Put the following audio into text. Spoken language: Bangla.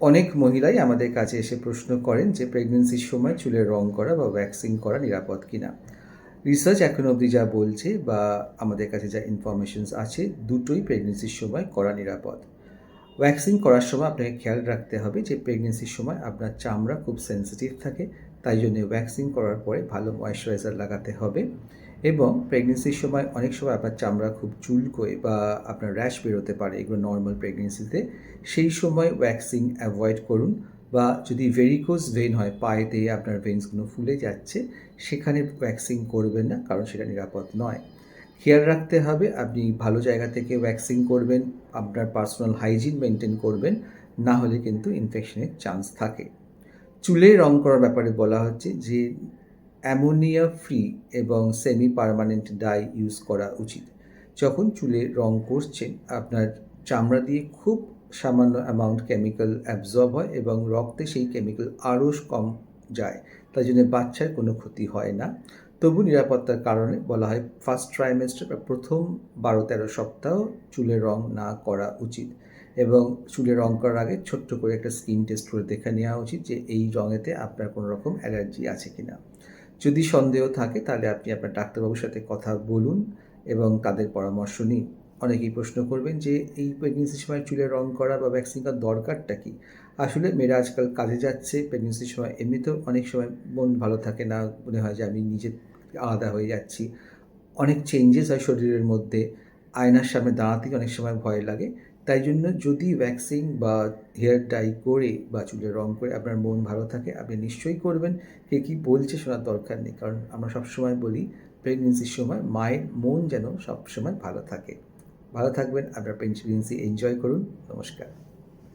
অনেক মহিলাই আমাদের কাছে এসে প্রশ্ন করেন যে প্রেগনেন্সির সময় চুলের রং করা বা ভ্যাক্সিং করা নিরাপদ কিনা। রিসার্চ এখন অবধি যা বলছে বা আমাদের কাছে যা ইনফরমেশনস আছে, দুটোই প্রেগনেন্সির সময় করা নিরাপদ। ভ্যাকসিন করার সময় আপনাকে খেয়াল রাখতে হবে যে প্রেগনেন্সির সময় আপনার চামড়া খুব সেন্সিটিভ থাকে তাই জন্য ভ্যাকসিন করার পরে ভালো ময়শ্চারাইজার লাগাতে হবে এবং প্রেগনেন্সির সময় অনেক সময় আপনার চামড়া খুব চুলকোয় বা আপনার র্যাশ বেরোতে পারে, এগুলো নর্মাল প্রেগনেন্সিতে সেই সময় ভ্যাকসিন অ্যাভয়েড করুন বা যদি ভেরিকোজ ভেন হয়, পায়েতে আপনার ভেন্সগুলো ফুলে যাচ্ছে, সেখানে ভ্যাকসিন করবেন না, কারণ সেটা নিরাপদ নয়। খেয়াল রাখতে হবে, আপনি ভালো জায়গা থেকে ভ্যাকসিন করবেন, আপনার পার্সোনাল হাইজিন মেনটেন করবেন, না হলে কিন্তু ইনফেকশনের চান্স থাকে। চুলে রং করার ব্যাপারে বলা হচ্ছে যে অ্যামোনিয়া ফ্রি এবং সেমি পারমানেন্ট ডাই ইউজ করা উচিত। যখন চুলে রং করছেন, আপনার চামড়া দিয়ে খুব সামান্য অ্যামাউন্ট কেমিক্যাল অ্যাবজর্ব হয় এবং রক্তে সেই কেমিক্যাল আরও কম যায়। তাই জন্য বাচ্চার কোনো ক্ষতি হয় না। তবু নিরাপত্তার কারণে বলা হয় ফার্স্ট ট্রাইমেস্টার বা প্রথম বারো তেরো সপ্তাহ চুলে রং না করা উচিত। এবং চুলে রং করার আগে ছোট্ট করে একটা স্কিন টেস্ট করে দেখে নেওয়া উচিত যে এই রঙেতে আপনার কোনো রকম অ্যালার্জি আছে কি না যদি সন্দেহ থাকে, তাহলে আপনি আপনার ডাক্তারবাবুর সাথে কথা বলুন এবং তাদের পরামর্শ নিন। অনেকেই প্রশ্ন করবেন যে, এই প্রেগনেন্সির সময় চুলের রং করা বা ভ্যাকসিন করার দরকারটা কি? আসলে মেয়েরা আজকাল কাজে যাচ্ছে, প্রেগনেন্সির সময় এমনিতেও অনেক সময় মন ভালো থাকে না, মনে হয় যে আমি নিজে আলাদা হয়ে যাচ্ছি। অনেক চেঞ্জেস হয় শরীরের মধ্যে, আয়নার সামনে দাঁড়াতেই অনেক সময় ভয় লাগে। তাই জন্য যদি ভ্যাকসিন বা হেয়ার টাই করে বা চুলের রং করে আপনার মন ভালো থাকে, আপনি নিশ্চয়ই করবেন। কে কী বলছে শোনার দরকার নেই, কারণ আমরা সবসময় বলি প্রেগনেন্সির সময় মায়ের মন যেন সবসময় ভালো থাকে। ভালো থাকবেন, আপনার প্রেগনেন্সি এনজয় করুন। নমস্কার।